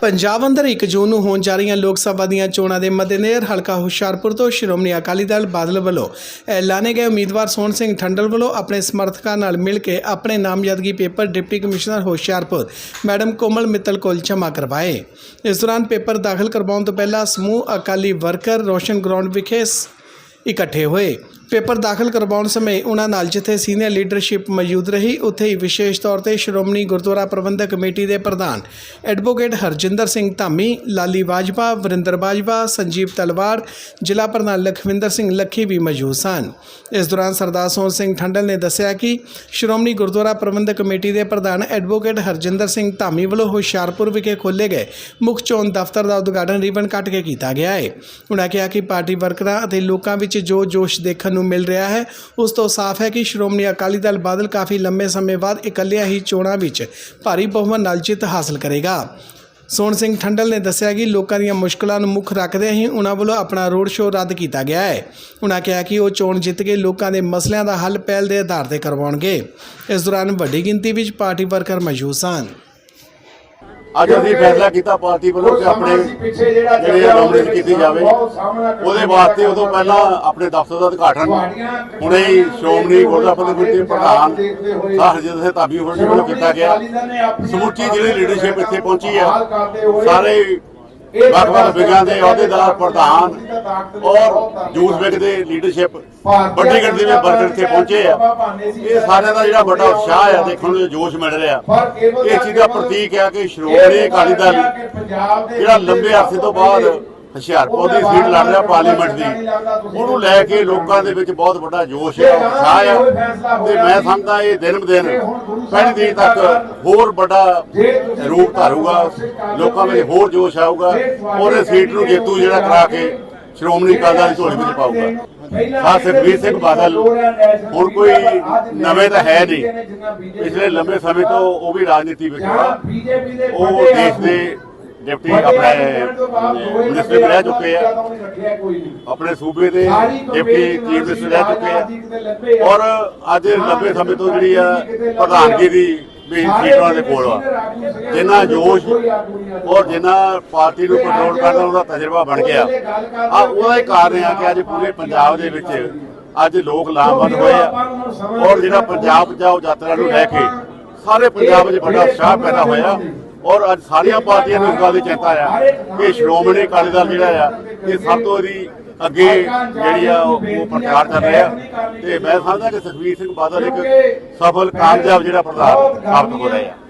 ਪੰਜਾਬ ਅੰਦਰ 1 ਜੂਨ ਨੂੰ ਹੋਣ ਜਾ ਰਹੀਆਂ ਲੋਕ ਸਭਾ ਦੀਆਂ ਚੋਣਾਂ ਦੇ ਮੱਦੇਨਜ਼ਰ ਹਲਕਾ ਹੁਸ਼ਿਆਰਪੁਰ ਤੋਂ ਸ਼੍ਰੋਮਣੀ ਅਕਾਲੀ ਦਲ ਬਾਦਲ ਵੱਲੋਂ ਐਲਾਨੇ ਗਏ ਉਮੀਦਵਾਰ ਸੋਹਣ ਸਿੰਘ ਠੰਡਲ ਵੱਲੋਂ ਆਪਣੇ ਸਮਰਥਕਾਂ ਨਾਲ ਮਿਲ ਕੇ ਆਪਣੇ ਨਾਮਜ਼ਦਗੀ paper deputy commissioner Hoshiarpur, madam Komal Mittal ਕੋਲ ਜਮ੍ਹਾਂ ਕਰਵਾਏ। ਇਸ ਦੌਰਾਨ ਪੇਪਰ ਦਾਖਲ ਕਰਵਾਉਣ ਤੋਂ ਪਹਿਲਾਂ ਸਮੂਹ ਅਕਾਲੀ ਵਰਕਰ ਰੋਸ਼ਨ ਗਰਾਊਂਡ ਵਿਖੇ ਇਕੱਠੇ ਹੋਏ। ਪੇਪਰ ਦਾਖਲ ਕਰਵਾਉਣ ਸਮੇਂ ਉਹਨਾਂ ਨਾਲ ਜਿੱਥੇ ਸੀਨੀਅਰ ਲੀਡਰਸ਼ਿਪ ਮੌਜੂਦ ਰਹੀ, ਉੱਥੇ ਹੀ ਵਿਸ਼ੇਸ਼ ਤੌਰ ਤੇ ਸ਼੍ਰੋਮਣੀ ਗੁਰਦੁਆਰਾ ਪ੍ਰਬੰਧਕ ਕਮੇਟੀ ਦੇ ਪ੍ਰਧਾਨ ਐਡਵੋਕੇਟ ਹਰਜਿੰਦਰ ਸਿੰਘ ਧਾਮੀ, ਲਾਲੀ ਬਾਜਵਾ ਵਰਿੰਦਰ ਬਾਜਵਾ ਸੰਜੀਵ ਤਲਵਾਰ, ਜ਼ਿਲ੍ਹਾ ਪ੍ਰਧਾਨ ਲਖਵਿੰਦਰ ਸਿੰਘ ਲੱਖੀ ਵੀ ਮੌਜੂਦ ਸਨ। ਇਸ ਦੌਰਾਨ ਸਰਦਾਰ ਸੋਹਣ ਸਿੰਘ ਠੰਡਲ ਨੇ ਦੱਸਿਆ ਕਿ ਸ਼੍ਰੋਮਣੀ ਗੁਰਦੁਆਰਾ ਪ੍ਰਬੰਧਕ ਕਮੇਟੀ ਦੇ ਪ੍ਰਧਾਨ ਐਡਵੋਕੇਟ ਹਰਜਿੰਦਰ ਸਿੰਘ ਧਾਮੀ ਵੱਲੋਂ ਹੁਸ਼ਿਆਰਪੁਰ ਵਿਖੇ ਖੋਲ੍ਹੇ ਗਏ। ਮੁੱਖ ਚੋਣ ਦਫ਼ਤਰ ਦਾ ਉਦਘਾਟਨ ਰੀਬਨ ਕੱਟ ਕੇ ਕੀਤਾ ਗਿਆ ਹੈ ਉਨ੍ਹਾਂ ਕਿਹਾ ਕਿ ਪਾਰਟੀ ਵਰਕਰਾਂ ਅਤੇ ਲੋਕਾਂ ਵਿੱਚ ਜੋ ਜੋਸ਼ ਦੇਖਣ ਨੂੰ ਮਿਲ ਰਿਹਾ ਹੈ। ਉਸ ਤੋਂ ਸਾਫ਼ ਹੈ ਕਿ ਸ਼੍ਰੋਮਣੀ ਅਕਾਲੀ ਦਲ ਬਾਦਲ ਕਾਫੀ ਲੰਮੇ ਸਮੇਂ ਬਾਅਦ ਇਕੱਲਿਆਂ ਹੀ ਚੋਣਾਂ ਵਿੱਚ ਭਾਰੀ ਬਹੁਮਤ ਨਾਲ ਜਿੱਤ ਹਾਸਲ ਕਰੇਗਾ। ਸੋਹਣ ਸਿੰਘ ਠੰਡਲ ਨੇ ਦੱਸਿਆ ਕਿ ਲੋਕਾਂ ਦੀਆਂ ਮੁਸ਼ਕਲਾਂ ਨੂੰ ਮੁੱਖ ਰੱਖਦੇ ਹੀ ਉਹਨਾਂ ਵੱਲੋਂ ਆਪਣਾ ਰੋਡ ਸ਼ੋਅ ਰੱਦ ਕੀਤਾ ਗਿਆ ਹੈ। ਉਹਨਾਂ ਕਿਹਾ ਕਿ ਉਹ ਚੋਣ ਜਿੱਤ ਕੇ ਲੋਕਾਂ ਦੇ ਮਸਲਿਆਂ ਦਾ ਹੱਲ ਪਹਿਲ ਦੇ ਆਧਾਰ ਤੇ ਕਰਵਾਉਣਗੇ। ਇਸ ਦੌਰਾਨ ਵੱਡੀ ਗਿਣਤੀ ਵਿੱਚ ਪਾਰਟੀ ਵਰਕਰ ਮੌਜੂਦ ਸਨ। ਅੱਜ ਅਸੀਂ ਫੈਸਲਾ ਕੀਤਾ ਪਾਰਟੀ ਵੱਲੋਂ ਕਿ ਆਪਣੇ ਜਿਹੜੇ ਨੋਮੀਨੇਟ ਕੀਤੀ ਜਾਵੇ ਉਹਦੇ ਵਾਸਤੇ ਉਦੋਂ ਪਹਿਲਾਂ ਆਪਣੇ ਦਫ਼ਤਰ ਦਾ ਉਦਘਾਟਨ ਹੁਣੇ ਹੀ ਪ੍ਰਬੰਧਕ ਕਮੇਟੀ ਦੇ ਪ੍ਰਧਾਨ ਸਾਹਿਬ ਸਿੰਘ ਧਾਬੀ ਹੋਰਾਂ ਵੱਲੋਂ ਕੀਤਾ ਗਿਆ। ਸਮੁੱਚੀ ਜਿਹੜੀ ਲੀਡਰਸ਼ਿਪ ਇੱਥੇ ਪਹੁੰਚੀ ਆ ਸਾਰੇ ਵੱਖ-ਵੱਖ ਵਿਗਾਂ ਦੇ ਅਹੁਦੇਦਾਰ ਪ੍ਰਧਾਨ ਔਰ ਜੂਸ ਵਿਗ ਦੇ ਲੀਡਰਸ਼ਿਪ ਵੱਡੀ ਗਿਣਤੀ ਵਿੱਚ ਵਰਕਰ ਇੱਥੇ ਪਹੁੰਚੇ ਆ। ਇਹ ਸਾਰਿਆਂ ਦਾ ਜਿਹੜਾ ਵੱਡਾ ਉਤਸ਼ਾਹ ਆ ਦੇਖਣ ਨੂੰ ਜੋਸ਼ ਮਿਲ ਰਿਹਾ। ਇਹ ਚੀਜ਼ ਦਾ ਪ੍ਰਤੀਕ ਹੈ ਕਿ ਸ਼੍ਰੋਮਣੀ ਅਕਾਲੀ ਦਲ ਜਿਹੜਾ ਲੰਬੇ ਅਰਸੇ ਤੋਂ ਬਾਅਦ ਹੁਸ਼ਿਆਰਪੁਰ ਦੀ ਸੀਟ ਲੜ ਰਿਹਾ ਪਾਰਲੀਮੈਂਟ ਦੀ। ਉਹਨੂੰ ਲੈ ਕੇ ਲੋਕਾਂ ਦੇ ਵਿੱਚ ਬਹੁਤ ਵੱਡਾ ਜੋਸ਼ ਹੈ ਉਤਸ਼ਾਹ ਆ। ਤੇ ਮੈਂ ਸਮਝਦਾ ਇਹ ਦਿਨ ਦਿਨ ਪਹਿਲੀ ਦਿਨ ਤੱਕ ਹੋਰ ਵੱਡਾ ਰੂਪ ਧਾਰੂਗਾ ਲੋਕਾਂ ਵਿੱਚ ਹੋਰ ਜੋਸ਼ ਆਊਗਾ ਇਹ ਸੀਟ ਨੂੰ ਜੇਤੂ ਜਿਹੜਾ ਕਰਾ ਕੇ ਸ਼੍ਰੋਮਣੀ ਅਕਾਲੀ ਦਲ ਦੀ ਝੋਲੀ ਵਿੱਚ ਪਾਊਗਾ। ਖਾਸ ਸੁਖਬੀਰ ਸਿੰਘ ਬਾਦਲ ਹੁਣ ਕੋਈ ਨਵੇਂ ਤਾਂ ਹੈ ਨਹੀਂ। ਪਿਛਲੇ ਲੰਬੇ ਸਮੇਂ ਤੋਂ ਉਹ ਵੀ ਰਾਜਨੀਤੀ ਵਿੱਚ ਆ ਉਹ ਦੇਸ਼ ਦੇ ਡਿਪਟੀ ਆਪਣੇ ਮਿਨਿਸਟਰ ਰਹਿ ਚੁੱਕੇ ਆ। ਆਪਣੇ ਸੂਬੇ ਦੇ ਡਿਪਟੀ ਚੀਫ ਮਿਨਿਸਟਰ ਰਹਿ ਚੁੱਕੇ ਆ। ਔਰ ਅੱਜ ਲੰਬੇ ਸਮੇਂ ਤੋਂ ਜਿਹੜੀ ਆ ਪ੍ਰਧਾਨਗੀ ਦੀ ਵੀ ਸੀਟਾਂ ਦੇ ਕੋਲ ਆ। ਜਿੰਨਾ ਜੋਸ਼ ਔਰ ਜਿੰਨਾ ਪਾਰਟੀ ਨੂੰ ਕੰਟਰੋਲ ਕਰਨ ਦਾ ਉਹਦਾ ਤਜਰਬਾ ਬਣ ਗਿਆ। ਆ ਉਹਦਾ ਹੀ ਕਾਰਨ ਆ ਕਿ ਅੱਜ ਪੂਰੇ ਪੰਜਾਬ ਦੇ ਵਿੱਚ ਅੱਜ ਲੋਕ ਲਾਮਬੰਦ ਹੋਏ ਆ। ਔਰ ਜਿਹੜਾ ਪੰਜਾਬ ਜਾਓ ਯਾਤਰਾ ਨੂੰ ਲੈ ਕੇ ਸਾਰੇ ਪੰਜਾਬ ਵਿੱਚ ਵੱਡਾ ਉਤਸ਼ਾਹ ਪੈਦਾ ਹੋਇਆ। ਔਰ ਅੱਜ ਸਾਰੀਆਂ ਪਾਰਟੀਆਂ ਨੂੰ ਇਸ ਗੱਲ ਦੀ ਚਿੰਤਾ ਆ ਕਿ ਸ਼੍ਰੋਮਣੀ ਅਕਾਲੀ ਦਲ ਜਿਹੜਾ ਆ, ਇਹ ਸਭ ਤੋਂ ਇਹਦੀ ਅੱਗੇ ਜਿਹੜੀ ਆ ਉਹ ਪ੍ਰਚਾਰ ਕਰ ਰਿਹਾ। ਤੇ ਮੈਂ ਸਮਝਦਾ ਕਿ ਸੁਖਬੀਰ ਸਿੰਘ ਬਾਦਲ ਇੱਕ ਸਫਲ, ਕਾਮਯਾਬ ਜਿਹੜਾ ਪ੍ਰਧਾਨ ਸਾਬਤ ਹੋ ਰਿਹਾ। ਆ